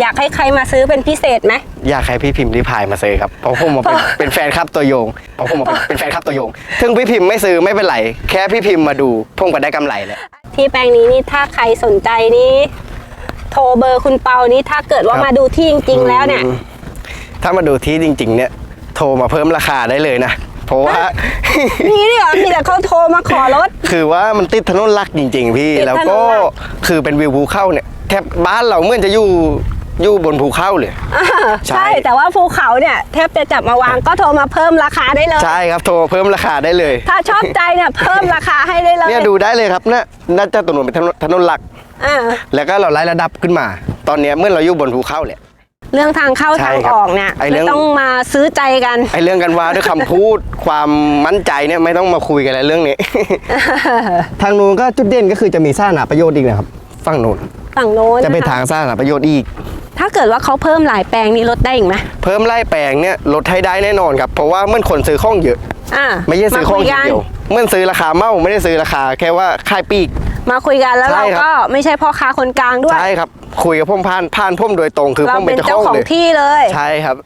อยากให้ใครมาซื้อเป็นพิเศษไหม อยากให้พี่พิมพ์ริพายมาซื้อครับเพราะผมมาเป็นเป็นแฟนคลับตัวยงเพราะผมมาเป็นเป็นแฟนคลับตัวยงถึงพี่พิมพ์ไม่ซื้อไม่เป็นไรแค่พี่พิมพ์มาดูผมก็ได้กำไรแล้ว ที่แปลงนี้นี่ถ้าใครสนใจนี่โทรเบอร์คุณเปานี่ถ้าเกิดว่าครับ มาดูที่จริง ๆ แล้วเนี่ย อืมถ้ามาดูที่จริง ๆ เนี่ย โทรมาเพิ่มราคาได้เลยนะ เพราะว่า นี่นี่เหรอมีแต่เขาโทรมาขอลดคือว่ามันติดถนนหลักจริง ๆ พี่ติดถนนหลัก แล้วก็คือเป็นวิวภูเข้าเนี่ยแทบบ้านเราเหมื่อนจะอยู่ อยู่บนภูเข้าเลย อ่าใช่ ใช่แต่ว่าภูเขาเนี่ยแทบจะจับมาวางก็โทรมาเพิ่มราคาได้เลย ใช่ครับโทรเพิ่มราคาได้เลยถ้าชอบใจเนี่ยเพิ่มราคาให้ได้เลยเนี่ยดูได้เลยครับเนี่ยน่าจะตัวหนูเป็นถนนถนนหลัก อ่าแล้วก็เราไล่ระดับขึ้นมา ตอนเนี้ยเมื่อเราอยู่บนภูเข้าเลยเรื่องทางเข้าใช่ทางครับออกเนี่ยไอ้เรื่ไม่อง ต้องมาซื้อใจกัน ไอเรื่องกันว่าด้วยคำพูด ความมั่นใจเนี่ยไม่ต้องมาคุยกันแล้วเรื่องนี้ ทางนู้นก็จุดเด่นก็คือจะมีสาธารณประโยชน์อีกนะครับฝั่งนู้นฝั่งโน้นจะเป็นคทางสาธารณประโยชน์อีก ถ้าเกิดว่าเขาเพิ่มหลายแปลงนี่ลดได้อีกไหมเพิ่มไล่แปลงเนี่ยลดให้ได้แน่นอนครับเพราะว่าเมื่อคนซื้อข้องเยอะ อ่าไม่ใช่ซื้อข้องมาคุทีกันเดียวเมื่อซื้อราคาเมาไม่ได้ซื้อราคา แค่ว่าค่ายปีก มาคุยกันแล้วใช่เราครับ ก็ไม่ใช่พ่อค้าคนกลางด้วย ใช่ครับ คุยกับพ่มพานพานพ่มโดยตรงคือเราพ่มเป็เป็นนเจ้าเจ้าของของเลยที่เลย ใช่ครับ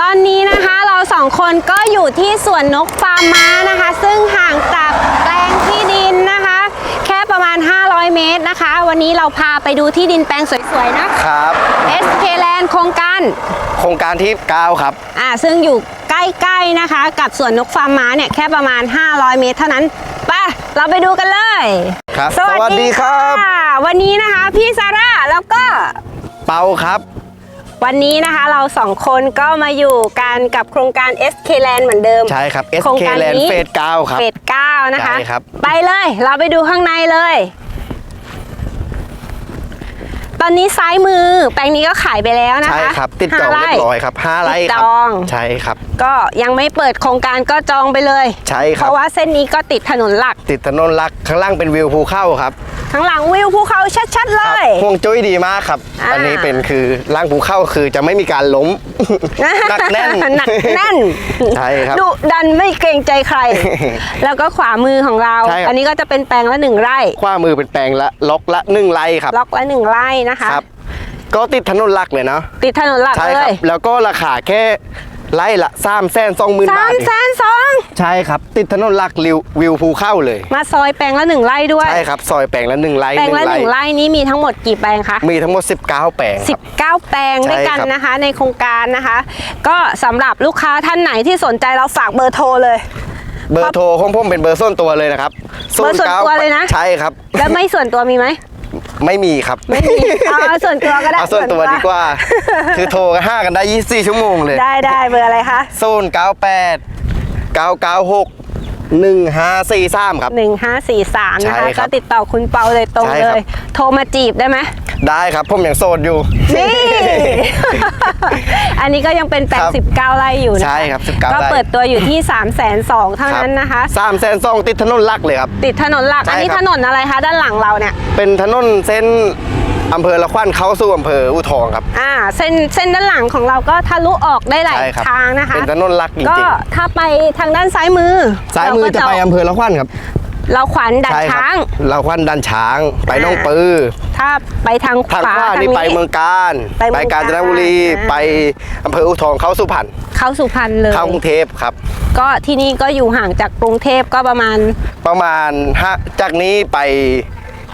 ตอนนี้นะคะเราสองคนก็อยู่ที่สวนนกฟาร์มม้านะคะ ซึ่งห่างจาก ณ 500 เมตรนะคะ วันนี้เราพาไปดูที่ดินแปลงสวยๆนะครับ SK Land โครงการ โครงการที่9ครับ อ่าซึ่งอยู่ใกล้ๆนะคะ กับสวนนกฟาร์มม้าเนี่ยแค่ประมาณ 500 เมตรเท่านั้นไปเราไปดูกันเลยครับสวัสสวัสดีดีครัค่ะบวันนี้นะคะพี่ซาร่าแล้วก็เปาครับ วันนี้นะคะเราสองคนก็มาอยู่กันกับโครงการ SK Land เหมือนเดิม ใช่ครับ โครง SK การ Land นี้ เฟส9ครับ เฟส9นะคะ ใช่ครับ ไปเลย เราไปดูข้างในเลย ตอนนี้ซ้ายมือแปลงนี้ก็ขายไปแล้วนะคะใช่ครับ ติดจองห้าเรียบร้อยครับ5ไร่ติดคจรับองใช่ครับ ก็ยังไม่เปิดโครงการก็จองไปเลย ใช่คเพรับ ราะว่าเส้นนี้ก็ติดถนนหลัก ติดถนนหลักข้างล่างเป็นวิวภูเข้าครับข้างหลังวิวภูเขาชัดๆเลครับย ห่วงจุ้ยดีมากครับ อ่า อันนี้เป็นคือล่างภูเข้าคือจะไม่มีการล้ม หนักแน่น หนักแน่นใช่ครับดุดันไม่เกรงใจใคร แล้วก็ขวามือของเรา ใช่ครับ อันนี้ก็จะเป็นแปลงละหนึ่งไร่ ขว้ามือเป็นแปลงละล็อกละหนึ่งไร่ครับ ล็อกละหนึ่งไร่นะคะ ครับ ก็ติดถนนหลักเลยเนาะติดถนนหลักใช่เลครับ ยแล้วก็ราคาแค่ไร่ละสามแสนสองหมื่นสาบาทมเองแสนสองใช่ครับ ติดถนนหลักวิววิวภูเข้าเลย มาซอยแปลงละหนึ่งไร่ด้วย ใช่ครับ ซอยแปลงละหนึ่งไร่แปลงละหหนึ่นึ่งงไร่ไร่นี้มีทั้งหมดกี่แปลงคะ มีทั้งหมด 19 แปลงครับ 19 แปลงใช่ด้วยกันครับ นะคะ ในโครงการนะคะ ก็สำหรับลูกค้าท่านไหนที่สนใจเราฝากเบอร์โทรเลย เบอร์โทรของผมเป็นเบอร์ส่วนตัวเลยนะครับเบอร์ส่วนตัวเลยนะ ใช่ครับ แล้วไม่ส่วนตัวมีไหม ไม่มีครับไม่มีเอาเอาส่วนตัวก็ได้เอาส่วนตัวดีกว่า คือโทรกันห้ากันได้ 24 ชั่วโมงเลย ได้ได้เบอร์อะไรคะศูนย์เก้าแปดเก้าเก้าหกหนึ่งห้าสี่สามครับ1543นะใช่คะครัก็บติดต่อคุณเปาเลยตรงใช่เลครับยโทรมาจีบได้ไหม ได้ครับผมยังโสดอยู่ นี่ อันนี้ก็ยังเป็นแปลงครับ19 ไร่อยู่นะใช่ครับ19ก็ไร่ เปิดตัวอยู่ที่ 3 2 0 0 0เท่านั้นนะคะ สามแสนสองติดถนนหลักเลยครับ ติดถนนหลัก ใช่อันนี้ครับถนนอะไรคะ ด้านหลังเราเนี่ย เป็นถนนเส้นอำเภอละควันเข้าสู่อำเภออุทองครับ อ่า เส้นเส้นด้านหลังของเราก็ทะลุออกได้หลายใช่ครับทางนะคะ เป็นถนนหลักจก็ริงถ้าไปทางด้านซ้ายมือๆซ้ายมือจะไปอำเภอละควันครับ เราขวัญดันใช่ครัช้างละควันดันช้าง ไปอ่าน้องปือ ถ้าไปทางขทางวาขวาทางนี่ไปนี้เมืองการ ไปเมืองกาญจนบุรีอ่า ไปอำเภออุทองเข้าสุพรรณเข้าสุพรรณเลย เข้ากรุงเทพครับ ก็ที่นี่ก็อยู่ห่างจากกรุงเทพก็ประมาณ ประมาณห้าจากนี้ไป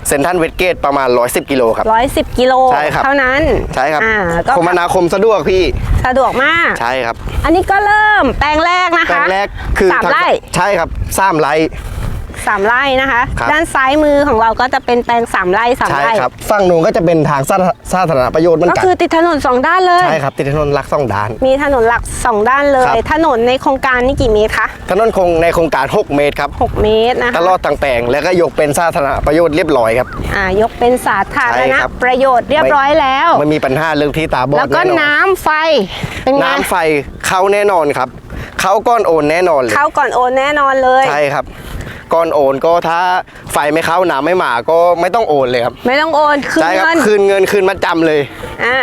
เซ็นทรัลเวสเกตประมาณ 110 กิโลครับ 110 กิโลใช่ครับ เท่านั้นใช่ครับ อ่าก็คมนาคมสะดวกพี่สะดวกมาก ใช่ครับอันนี้ก็เริ่มแปลงแรกนะคะแปลงแรกคือสามทางไร่ ใช่ครับสามไร่ สามไร่นะคะ ครับ ด้านซ้ายมือของเราก็จะเป็นแปลงสามไร่สามใช่ไร่ครับฝั่งนู้นก็จะเป็นทางสาธารสาธารณประโยชน์เหมือนก็กันคือติดถนนสองด้านเลย ใช่ครับติดถนนหลักสองด้าน มีถนนหลักสองด้านเลยครับถนนในโครงการนี่กี่เมตรคะถนนคงในโครงการ 6 เมตรครับ6เมตรนะคะ ตลอดทางแปลงแล้วก็ยกเป็นสาธารณประโยชน์เรียบร้อยครับ อ่ายกเป็นสาธารใช่ณครับ ประโยชน์เรียบร้อยแล้ว ไม่มีปัญหาเรื่องที่ตาบอดแล้วก็แน่นอนน้ำไฟเป็นไงน้ำไฟเข้าแน่นอนครับ เข้าก้อนโอนแน่นอนเลย เข้าก่อนโอนแน่นอนเลย ใช่ครับ ก้อนโอนก็ถ้าไฟไม่เข้าน้ำไม่มาก็ไม่ต้องโอนเลยครับไม่ต้องโอนคืนใช่ครับเงินคืนเงินคืนมาจำเลย อ่า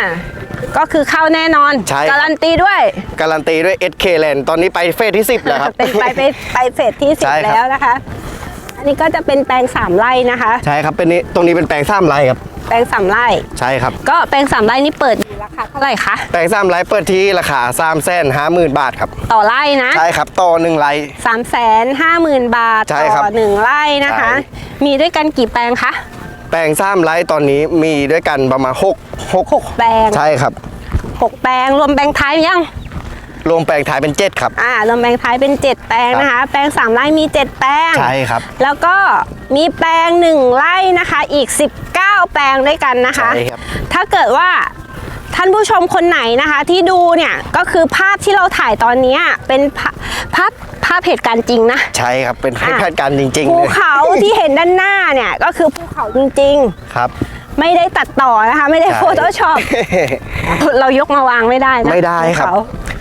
ก็คือเข้าแน่นอนใช่ครับ การันตีด้วย การันตีด้วย SK Land ตอนนี้ไปเฟสที่ 10 แล้วครับ เป็นไปไปไปเฟสที่สิบใช่ครับ แล้วนะคะ อันนี่ก็จะเป็นแปลงสามไร่นะคะ ใช่ครับเป็นนี้ตรงนี้เป็นแปลงสามไร่ครับ แปลงสามไร่ ใช่ครับ ก็แปลงสามไร่นี่เปิดอยู่ ราคาเท่าไหร่คะแปลงสามไร่เปิดที่ราคาสามแสนห้าหมื่นบาทครับ ต่อไร่นะใช่ครับต่อหนึ่งไร่สามแสนห้าหมื่นบาท ใช่ครับต่อหนึ่งไร่นะคะใช่มีด้วยกันกี่แปลงคะแปลงสามไร่ตอนนี้มีด้วยกันประมาณหกหกหกแปลงใช่ครับหกแปลงรวมแปลงท้ายยังรวมแปลงท้ายเป็นเจ็ดครับ อ่ารวมแปลงท้ายเป็น 7 แปลงนะคะ แปลงสามไร่มี 7 แปลง ใช่ครับ แล้วก็มีแปลงหนึ่งไร่นะคะ อีก 19 แปลงด้วยกันนะคะ ใช่ครับ ถ้าเกิดว่า ท่านผู้ชมคนไหนนะคะที่ดูเนี่ยก็คือภาพที่เราถ่ายตอนเนี้ยเป็นภาภาพภาพเหตุการณ์จริงนะใช่ครับเป็นอะคาดการณ์จริงๆภูเลยเขาที่เห็นด้านหน้าเนี่ยก็คือภูเขาจริงครับๆไม่ได้ตัดต่อนะคะ ไม่ได้ใช่โฟโต้ช็อปเรายกมาวางไม่ได้นะไม่ได้ครับ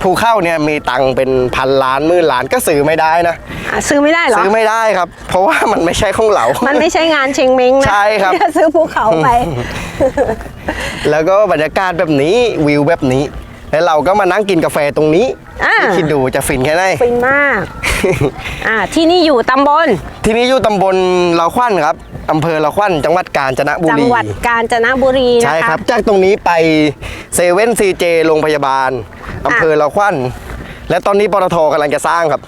ภูเขาภูเข้าเนี่ยมีตังค์เป็นพันล้านหมื่นล้านก็ซื้อไม่ได้นะอะซื้อไม่ได้เหรอ ซื้อไม่ได้ครับ เพราะว่ามันไม่ใช่ของเรา มันไม่ใช่งานเชงเม้งนะใช่ครับอย่าซื้อภูเขาไป แล้วก็บรรยากาศแบบนี้วิวแบบนี้ แล้วเราก็มานั่งกินกาแฟตรงนี้อ่า คิดดูจะฟินแค่ไหน ฟินมาก อ่าที่นี่อยู่ตำบล ที่นี้อยู่ตำบลเราขวัญครับอำเภอเราขวัญจังหวัดกาญจนบุจังรีหวัดกาญจนบุรีนะคะใช่ครับ จากตรงนี้ไปเซเว่นซีเจโรงพยาบาลอำเภอเราขวัญและตอนนี้ปตทกำลังจะสร้างครับ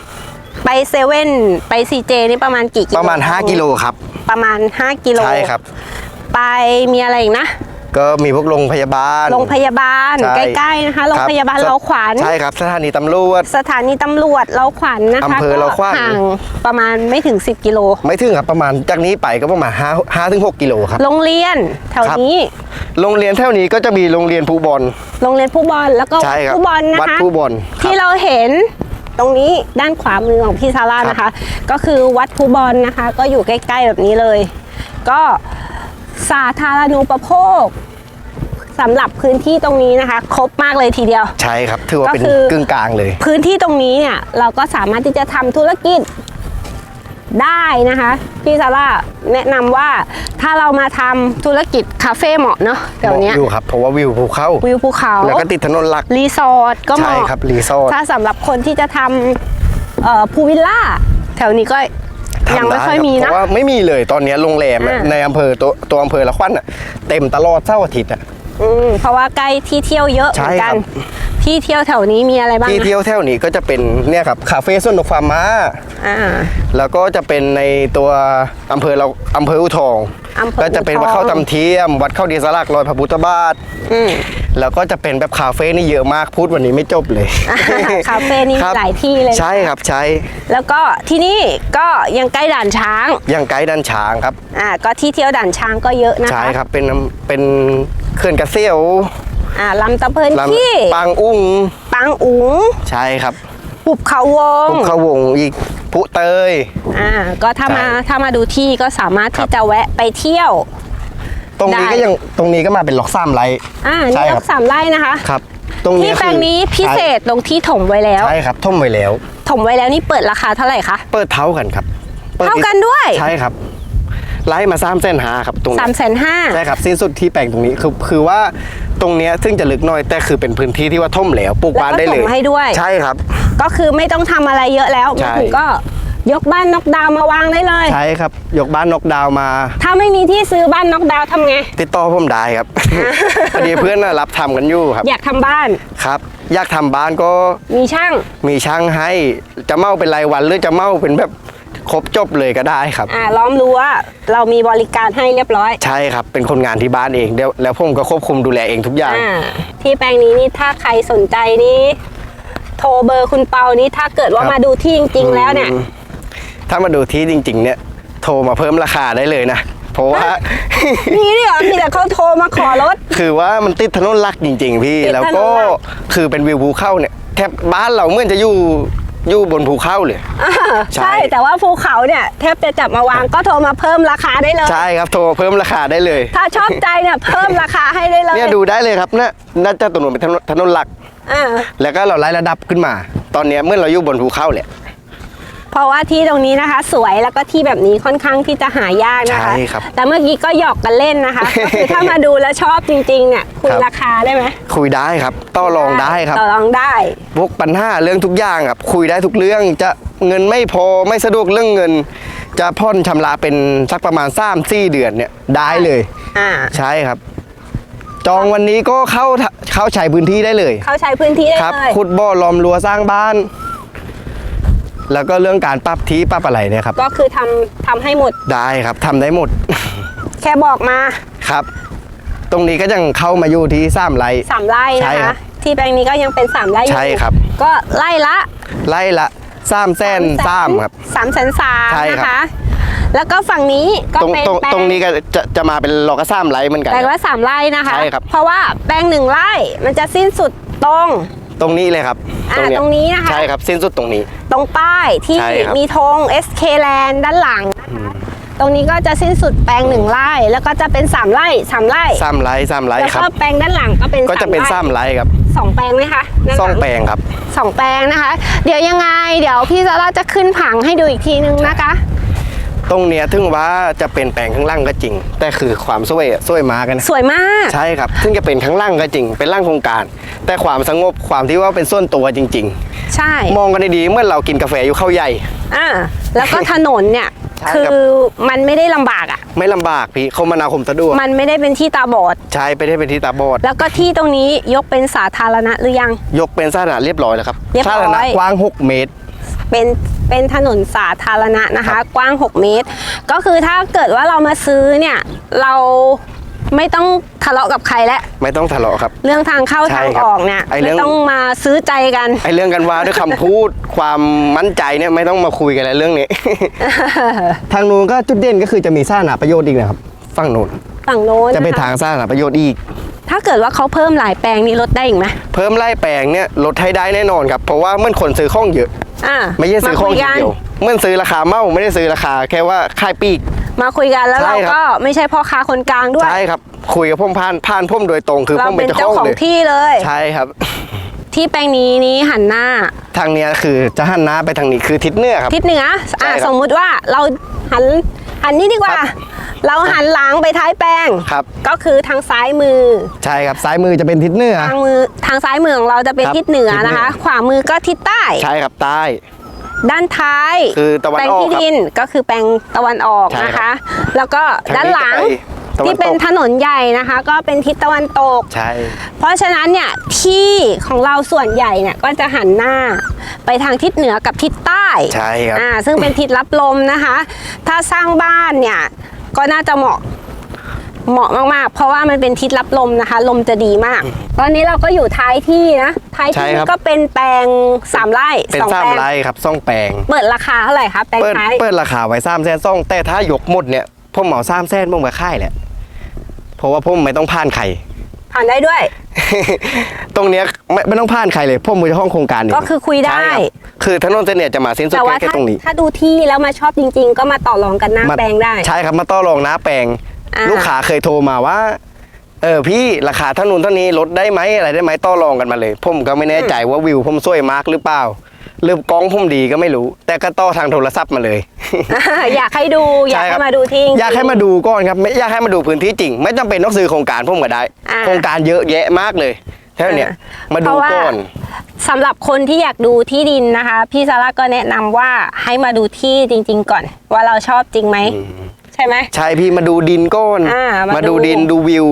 ไปเซเว่นไปซีเจนี่ประมาณกี่กิโลประมาณ 5 กิโลครับ ประมาณ 5 กิโลใช่ครับ ไปมีอะไรอีกนะ ก็มีพวกโรงพยาบาล โรงพยาบาลใช่ใกล้ๆนะคะโรงคบพยาบาลสเราขวัญใช่ครับ สถานีตำรวจ สถานีตำรวจเราขวัญนะคะอำเภอเราขวัญ ก็ห่างประมาณไม่ถึง 10 กิโล ไม่ถึงครับประมาณจากนี้ไปก็ประมาณ5 5ถึง6กิโลครับ โรงเรียนแถวครับ นี้ โรงเรียนแถวนี้ก็จะมีโรงเรียนภูบอล โรงเรียนผู้บอลแล้วก็ใช่ครับผู้บอลนะคะวัดผู้บอลที่ครับเราเห็นตรงนี้ด้านขวามือของพี่ซาร่านะคะก็คือวัดผู้บอลนะคะ ก็อยู่ใกล้ ๆ แบบนี้เลย ก็ สาธารณูปโภคสำหรับพื้นที่ตรงนี้นะคะ ครบมากเลยทีเดียว ใช่ครับถือว่าเป็นก็คือกึ่งกลางเลย พื้นที่ตรงนี้เนี่ยเราก็สามารถที่จะทำธุรกิจได้นะคะ พี่ซาร่าแนะนำว่าถ้าเรามาทำธุรกิจคาเฟ่เหมาะเนาะแถวเนี้ยอยู่ครับเพราะว่าวิวภูเขาวิวภูเขา แล้วก็ติดถนนหลัก รีสอร์ทก็เหใช่มาะ ครับรีสอร์ท ถ้าสำหรับคนที่จะทำเอ่อพูลวิลล่า แถวนี้ก็ ยังไม่ค่อยมีเพนะราะว่าไม่มีเลยตอนนี้โรงแรมอะอ่า ในอำเภอตัวตัวอำเภอละควันอะเต็มตลอดเสาร์อาทิตย์อะ อืมเพราะว่าใกล้ที่เที่ยวเยอะเหมือนกัน ใช่ครับ ที่เที่ยวแถวนี้มีอะไรบ้างที่นะเที่ยวแถวนี้ก็จะเป็นเนี่ยครับคาเฟ่ส้นนกฟาร์มาอ่า แล้วก็จะเป็นในตัวอำเภอเราอำเภออุทอง อำเภอก็จะเป็นอู่ทองวัดเข้าตำเทียม วัดเข้าดีสลักรอยพระพุทธบาท อืม แล้วก็จะเป็นแบบคาเฟ่นี่เยอะมากพูดวันนี้ไม่จบเลยอ่าคาเฟ่นี่ครับหลายที่เลยนะใช่ครับใช่แล้วก็ที่นี่ก็ยังใกล้ด่านช้าง อย่างไกด์ดันช้างครับ อ่า ก็ที่เที่ยวด่านช้างก็เยอะนะคะ ใช่ครับเป็นเป็น เขื่อนกระเซียวอ่าลำตะเพินลขี้ำปางอุ้งปังอุ๋งใช่ครับปุบเขาวงภูเขาวงอีกพุเตยอ่าก็ถ้ามาใช่ถ้ามาดูที่ก็สามารถครัที่บจะแวะไปเที่ยว ตรงนี้ได้ก็ยังตรงนี้ก็มาเป็นล็อกซ้ำไรอ่าใช่นี่ครัรับกสามไร่นะคะครับตรงนี้ที่แปลงคือนี้พิเศษตรงที่ถมไว้แล้วใช่ครับท่มไว้แล้ว ถมไว้แล้วนี่เปิดราคาเท่าไหร่คะเปิดเท่ากันครับปิดเท่ากันด้วยใช่ครับ ไล่มาสามเส้นหาครับตรงนี้สามแสนห้าใช่ครับสิ้นสุดที่แปลงตรงนี้คือคือว่าตรงเนี้ยซึ่งจะลึกหน้อยแต่คือเป็นพื้นที่ที่ว่าท่มแล้วปลูกแล้วบ้านก็ได้ถเลยมให้ด้วย ใช่ครับ ก็คือไม่ต้องทำอะไรเยอะแล้วใช่มาถึงก็ยกบ้านน็อกดาวน์มาวางได้เลยใช่ครับ ยกบ้านนกดาวน์มา ถ้าไม่มีที่ซื้อบ้านน็อกดาวน์ทำไง ติดต่อผมได้ครับพอดีเพื่อนน่ะรับทำกันอยู่ครับ อยากทำบ้านครับ อยากทำบ้านก็มีช่าง มีช่างให้จะเมาเป็นรายวันหรือจะเมาเป็นแบบ ครบจบเลยก็ได้ครับ อ่าล้อมรั้วเรามีบริการให้เรียบร้อยใช่ครับ เป็นคนงานที่บ้านเองเดี๋ยวแล้วผมก็ควบคุมดูแลเองทุกอย่าง อ่าที่แปลงนี้นี่ถ้าใครสนใจนี่โทรเบอร์คุณเปานี่ถ้าเกิดว่าครับ มาดูที่จริง ๆ แล้วเนี่ย อืมถ้ามาดูที่จริง ๆ เนี่ย โทรมาเพิ่มราคาได้เลยนะ เพราะว่ามีด้วยเหรอมีแต่เขาโทรมาขอรถ คือว่ามันติดถนนหลักจริง ๆ พี่ ติดถนนหลัก แล้วก็คือเป็นวิวภูเข้าเนี่ยแทบบ้านเราเหมื่อนจะอยู่ อยู่บนภูเข้าเลย อ่าใช่ ใช่แต่ว่าภูเขาเนี่ยแทบจะจับมาวางก็โทรมาเพิ่มราคาได้เลย ใช่ครับโทรเพิ่มราคาได้เลยถ้าชอบใจเนี่ยเพิ่มราคาให้ได้เลยเนี่ยดูได้เลยครับเนี่ยน่าจะถนนเป็นถนนถนนหลัก อ่าแล้วก็เราไล่ระดับขึ้นมา ตอนเนี้ยเมื่อเราอยู่บนภูเข้าแหละเพ ราะว่าที่ตรงนี้นะคะ สวยแล้วก็ที่แบบนี้ค่อนข้างที่จะหายากนะคะ ใช่ครับแต่เมื่อกี้ก็หยอกกันเล่นนะคะก็คือถ้ามาดูแล้วชอบจริงๆเนี่ยคุยครับ ราคาได้ไหมคุยได้ครับต่อรองได้ครับ ต่อรองได้ พวกปัญหาเรื่องทุกอย่างครับคุยได้ทุกเรื่องจะเงินไม่พอไม่สะดวกเรื่องเงิน จะพ่นชำระเป็นสักประมาณ3 4เดือนเนี่ยได้เลย อ่า ใช่ครับ จองวันนี้ก็เข้าเข้าใช้พื้นที่ได้เลย เขาใช้พื้นที่ได้ครับเลยขุดบ่อล้อมรั้วสร้างบ้าน แล้วก็เรื่องการปรับที่ปรับอะไรเนี่ยครับ ก็คือทำทำให้หมด ได้ครับทำได้หมด แค่บอกมาครับ ตรงนี้ก็ยังเข้ามาอยู่ที่สามไร่ สามไร่ใช่นะครัคะ บที่แปลงนี้ก็ยังเป็นสามไร่อยู่ใช่ครับ ก็ไร่ละไร่ละสามแสนสามครับ สามแสนสามใช่ครับนะคะแล้วก็ฝั่งนี้ก็ตรงเป็นตรงแปลงตรงนี้ก็จะจะมาเป็นลอกระซ้ำไร่เหมือนกัน แปลงละสามไร่นะคะ ใช่ครับ เพราะว่าแปลงหนึ่งไร่มันจะสิ้นสุดตรง ตรงนี้เลยครับอ่าเยตรงนี้นะคะ ใช่ครับสิ้นสุดตรงนี้ ตรงป้ายที่ใช่ครับ มีธง SK Land ด้านหลังนะคะตรงนี้ก็จะสิ้นสุดแปลงหนึ่งไร่ แล้วก็จะเป็นสามไร่สามไร่สามไร่สามไร่แล้วครับ ก็แปลงด้านหลังก็เป็นก็จะเป็นไร่สามไร่ครับสองแปลงไหมคะด้านหซ่ลัองแปลงครับ สองแปลงนะคะ เดี๋ยวยังไง เดี๋ยวพี่ซาร่าจะขึ้นผังให้ดูอีกทีนึงนะคะ ตรงเนี้ยถึงว่าจะเป็นแปลงข้างล่างก็จริง แต่คือความสวยอะสวยมากันสวยมาก ใช่ครับถึงจะเป็นข้างล่างก็จริง เป็นล่างโครงการ แต่ความสงบความที่ว่าเป็นส่วนตัวจริง ใช่ ๆ มองกันดีๆเมื่อเรากินกาแฟอยู่เข้าใหญ่ อ่าแล้วก็ถนนเนี่ย ใช่ครับคือมันไม่ได้ลำบากอะ ไม่ลำบากพี่คมนาคมสะดวกมันไม่ได้เป็นที่ตาบอด ใช้ไปได้เป็นที่ตาบอด แล้วก็ที่ตรงนี้ยกเป็นสาธารณะหรือยัง ยกเป็นสาธารณะเรียบร้อยแล้วครับเรียบร้อยสาธารณะกว้าง 6 เมตร เป็น เป็นถนนสาธารณะนะครัคะบกว้าง 6 เมตร ก็คือถ้าเกิดว่าเรามาซื้อเนี่ยเราไม่ต้องทะเลาะกับใครแล้วไม่ต้องทะเลาะครับ เรื่องทางเข้าใช่ทางครับออกเนี่ยไอ้เรื่ไม่องต้องมาซื้อใจกันไอ้เรื่องกันว่าด้วยคำพูดความมั่นใจเนี่ยไม่ต้องมาคุยกันแล้วเรื่องนี้ ทางนู้นก็จุดเด่นก็คือจะมีสาธารณประโยชน์อีกนะครับฝั่งนู้นฝั่งโน้นจะเป็นคทางสาธารณประโยชน์อีก ถ้าเกิดว่าเขาเพิ่มหลายแปลงนี้ลดได้อีกไหมเพิ่มไล่แปลงเนี่ยลดให้ได้แน่นอนครับเพราะว่าเมื่อคนซื้อข้องเยอะ อ่าไม่ใช่ซื้อข้องมาคุยทีกันเดียวเมื่อซื้อราคาเมาไม่ได้ซื้อราคา แค่ว่าค่ายปีก มาคุยกันแล้วใช่เราครับ ก็ไม่ใช่พ่อค้าคนกลางด้วย ใช่ครับ คุยกับพ่มพานพานพ่มโดยตรงคือเราพ่มเป็เป็นนเจ้าเจ้าขขอองงเลยที่เลย ใช่ครับ ที่แปลงนี้นี้หันหน้า ทางเนี้ยคือจะหันหน้าไปทางนี้คือทิศเหนือครับ ทิศเหนือ ใช่อะครับสมมุติว่าเราหันหันนี่ดีกว่า ครับ เราหันหลังไปท้ายแปลงครับ ก็คือทางซ้ายมือ ใช่ครับซ้ายมือจะเป็นทิศเหนือ ทางมือทางซ้ายมือของเราจะเป็นครับทิศเหนือทิศเหนือ นะคะ ขวามือก็ทิศใต้ ใช่ครับใต้ ด้านท้ายคือตะวันแปลงออกที่ครับดินก็คือแปลงตะวันออกใช่นะครัคะ บแล้วก็ทางนี้ด้านหลังจะไปตะวันที่เป็นตกถนนใหญ่นะคะ ก็เป็นทิศตะวันตก ใช่ เพราะฉะนั้นเนี่ยที่ของเราส่วนใหญ่เนี่ยก็จะหันหน้าไปทางทิศเหนือกับทิศใต้ใช่ครับ อ่าซึ่งเป็นทิศรับลมนะคะ ถ้าสร้างบ้านเนี่ย ก็น่าจะเหมาะเหมาะมากๆ เพราะว่ามันเป็นทิศรับลมนะคะ ลมจะดีมาก ตอนนี้เราก็อยู่ท้ายที่นะท้ายใช่ที่ครับ ก็เป็นแปลงสามไร่เป็นสองสามแปลงไร่ครับซ่องแปลง เปิดราคาเท่าไหร่คะแปลงเปิดท้ายเปิดราคาไว้สามแสนซ่องแต่ถ้ายกหมดเนี่ยพ่มเหมาสามแสนพ่มมาค่ายแหละเพราะว่าพ่มไม่ต้องผ่านใคร ผ่านได้ด้วย ตรงเนี้ยไม่ไม่ต้องผ่านใครเลยพ่มมือห้องโครงการเงก็คือคุยได้ ใช่รับคือถนนเส้นเนี่ยจะมาสิ้นสุดแต่ว่าแค่แค่ถ้าตรงนี้ ถ้าดูที่แล้วมาชอบจริง ๆ ก็มาต่อรองกันหน้ามา แปลงได้ ใช่ครับมาต่อรองนะแปลง อ่า ลูกค้าเคยโทรมาว่า เออพี่ราคาเท่านู้นเท่านี้ลดได้ไหมอะไรได้ไหมต่อรองกันมาเลย ผมก็ไม่แน่ใจว่าวิวผมสวยมากหรือเปล่า หรือกล้องผมดีก็ไม่รู้ แต่ก็ต่อทางโทรศัพท์มาเลย อยากให้ดูอยากใช่ครัให้บ มาดูที่จริงๆ อยากให้มาดูก่อนครับไม่อยากให้มาดูพื้นที่จริง ไม่จำเป็นต้องซื้อโครงการผมก็ได้ อ่าโครงการเยอะแยะมากเลยเท่าเนี้ยอ่ามาดูเพราะว่าก่อน สำหรับคนที่อยากดูที่ดินนะคะ พี่ซาร่าก็แนะนำว่าให้มาดูที่จริง ๆ ก่อน ว่าเราชอบจริงไหมใช่ไหม ใช่พี่มาดูดินก้อนอ่ามามาดูดูดินดูวิว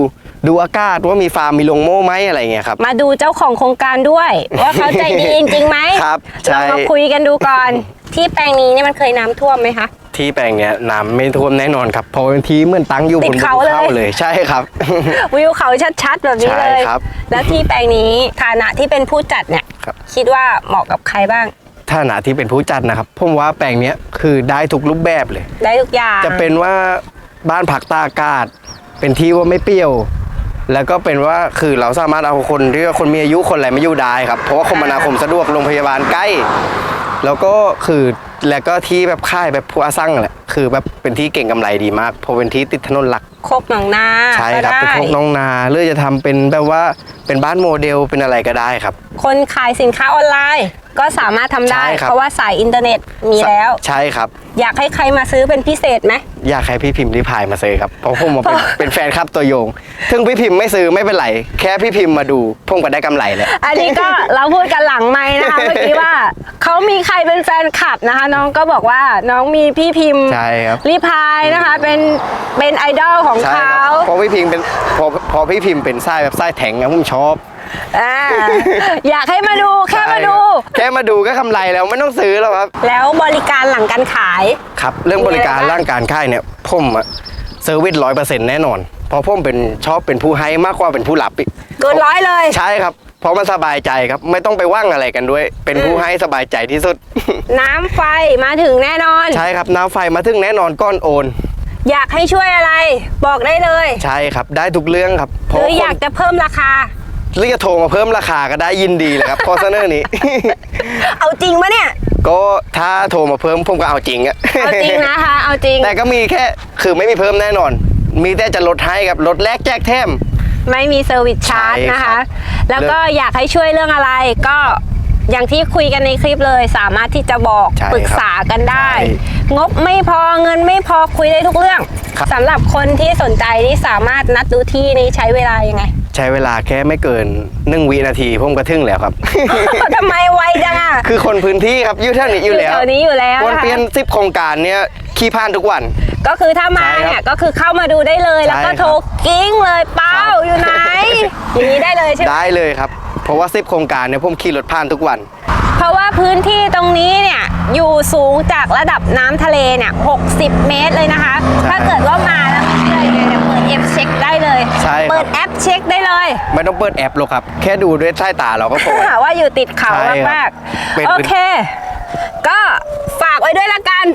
ดูอากาศว่ามีฟาร์มมีโรงโม่ไหมอะไรเงี้ยครับ มาดูเจ้าของโครงการด้วย ว่าเขาใจดีจริงๆไหมครับใช่ เรามาคุยกันดูก่อน ที่แปลงนี้เนี่ยมันเคยน้ำท่วมไหมคะ ที่แปลงเนี้ยน้ำไม่ท่วมแน่นอนครับเพราะเป็นที่เหมือนตั้งอยู่ติบดนภูเขาเลย เลยใช่ครับ วิวเขาชัดๆแบบนี้เลย ใช่ครับแล้วที่แปลงนี้ฐานะที่เป็นผู้จัดเนี่ยครับ คิดว่าเหมาะกับใครบ้างถ้าหนาที่เป็นผู้จัดนะครับผมว่าแปลงเนี้ยคือได้ทุกรูปแบบเลย ได้ทุกอย่าง จะเป็นว่าบ้านผักตากอากาศ เป็นที่ว่าไม่เปรี้ยว แล้วก็เป็นว่าคือเราสามารถเอาคนที่คนมีอายุคนอะไรมาอยู่ได้ครับ เพราะว่าคมนาคมสะดวกโรงพยาบาลใกล้ แล้วก็คือแล้วก็ที่แบบค่ายแบบผู้อาสั่งแหละคือแบบเป็นที่เก่งกำไรดีมากเพราะเป็นที่ติดถนนหลักโคกหนองนาใช่ก็ครับได้เป็นพวกน้องนาหรือจะทำเป็นแบบว่าเป็นบ้านโมเดลเป็นอะไรก็ได้ครับ คนขายสินค้าออนไลน์ก็สามารถทำได้ใช่ครับเพราะว่าสายอินเทอร์เน็ตมีแล้ว ใช่ครับ อยากให้ใครมาซื้อเป็นพิเศษไหมอยากให้พี่พิมพ์รีพายมาซื้อครับเพราะผมมาเป็นเป็นแฟนคลับตัวยงถึงพี่พิมพ์ไม่ซื้อไม่เป็นไรแค่พี่พิมพ์มาดูผมก็ได้กำไรแล้วอันนี้ก็เราพูดกันหลังไม้นะคะเมื่อกี้ว่าเขามีใครเป็นแฟนคลับนะคะน้องก็บอกว่าน้องมีพี่พิมพ์ใช่ครับรีพายนะคะ เป็นเป็นไอดอลของใช่คเขารับพอพี่พิมพ์เป็นพอพอพี่พิมพ์เป็นไส้แบบไส้แข็งอะผมชอบอ่าอยากให้มาดูแค่มาดู ใช่ครับแค่มาดูก็กำไรแล้วไม่ต้องซื้อแล้วครับ แล้วบริการหลังการขาย ครับเรื่องบริการมีอะไรบ้าง ร่างการค่ายเนี่ยผมอะ เซอร์วิสร้อยเปอร์เซ็นต์แน่นอนเพราะผมเป็นชอบเป็นผู้ให้มากกว่าเป็นผู้รับอีกเกินร้อยเลย ใช่ครับ เพราะมันสบายใจครับ ไม่ต้องไปว่างอะไรกันด้วย เป็นผู้ให้สบายใจที่สุด น้ำไฟมาถึงแน่นอน ใช่ครับน้ำไฟมาถึงแน่นอนก้อนโอน อยากให้ช่วยอะไร บอกได้เลย ใช่ครับ ได้ทุกเรื่องครับหรืออยากจะเพิ่มราคา หรือจะโทรมาเพิ่มราคาก็ได้ยินดีเลยครับคอเสนอร์นี้ เอาจริงปะเนี่ย ก็ถ้าโทรมาเพิ่มผมก็เอาจริงอะเอาจริงนะคะ เอาจริง แต่ก็มีแค่คือไม่มีเพิ่มแน่นอน มีแต่จะลดให้ครับลดแลกแจกแถม ไม่มีเซอร์วิสชาร์จใช่นะครัคะ บ แล้วก็อยากให้ช่วยเรื่องอะไรก็อย่างที่คุยกันในคลิปเลย สามารถที่จะบอกใช่ครับปรึกษากันได้ ใช่งบไม่พอเงินไม่พอคุยได้ทุกเรื่องครับ สำหรับคนที่สนใจที่สามารถนัดดูที่นี้ใช้เวลายังไง ใช้เวลาแค่ไม่เกินหนึ่งวินาทีผมก็ถึงแล้วครับ ทำไมไวจังอะ คือคนพื้นที่ครับอยู่แถวนี้อยู่แล้วแถวนี้อยู่แล้ววนนะคะเปลี่ยนสิบโครงการเนี้ยขี้พานทุกวัน ก็คือถ้ามาใช่ครับเนี่ยก็คือเข้ามาดูได้เลยแล้วก็ใช่ครับโทรกิ้งเลยเป้าครับอยู่ไหนอย่างนี้ได้เลยใช่ไหมได้เลยครับ เพราะว่าสิบโครงการเนี่ยผมขี่รถผ่านทุกวัน เพราะว่าพื้นที่ตรงนี้เนี่ยอยู่สูงจากระดับน้ำทะเลเนี่ย60 เมตรเลยนะคะ ถ้าเกิดว่ามาแล้ว ปิดแอปเช็คได้เลย ใช่ครับ เปิดแอปเช็คได้เลยไม่ต้องเปิดแอปหรอกครับ แค่ดูด้วยสายตาเราก็พอ หาว่าอยู่ติดเขาใช่ครับมากเป็นๆ โอเค ก็ฝากไว้ด้วยละกัน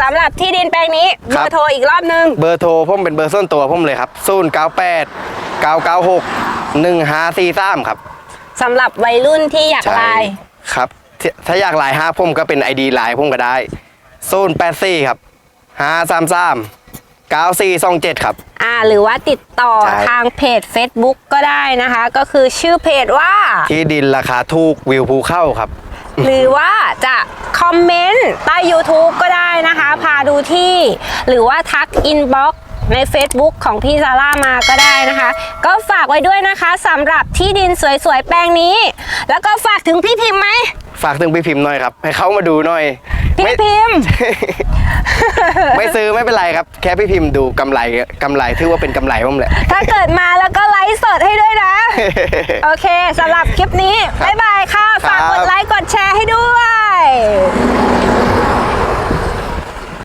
สำหรับที่ดินแปลงนี้เบครัอบร์โทรอีกรอบนึง เบอร์โทรผมเป็นเบอร์ส่วนตัวผมเลยครับ0 9 8 9 9 6 1 5 4 3ครับสำหรับวัยรุ่นที่อยากไลน์ครับถ้าถ้าอยากไลน์ห้าผมก็เป็น ID ไลน์ผมก็ได้0 8 4ครับ5 3 3 9 4 2 7 ครับ อ่าหรือว่าติดต่อใช่ ทางเพจ Facebook ก็ได้นะคะ ก็คือชื่อเพจว่า ที่ดินราคาถูกวิวภูเข้าครับ หรือว่าจะคอมเมนต์ใต้ YouTube ก็ได้นะคะ พาดูที่ หรือว่าทักอินบ็อกใน Facebook ของพี่ซาร่ามาก็ได้นะคะ ก็ฝากไว้ด้วยนะคะสำหรับที่ดินสวยๆ แปลงนี้ แล้วก็ฝากถึงพี่พิมพ์ไหม ฝากถึงพี่พิมพ์หน่อยครับ ให้เขามาดูหน่อย พี่พิมพ์ ไม่ซื้อไม่เป็นไรครับ แค่พี่พิมพ์ดูกำไรกำไรถือว่าเป็นกำไรผมแหละ ถ้าเกิดมาแล้วก็ไลฟ์สดให้ด้วยนะ โอเคสำหรับคลิปนี้ บ๊ายบายค่ะ ฝากกดไลค์กดแชร์ให้ด้วย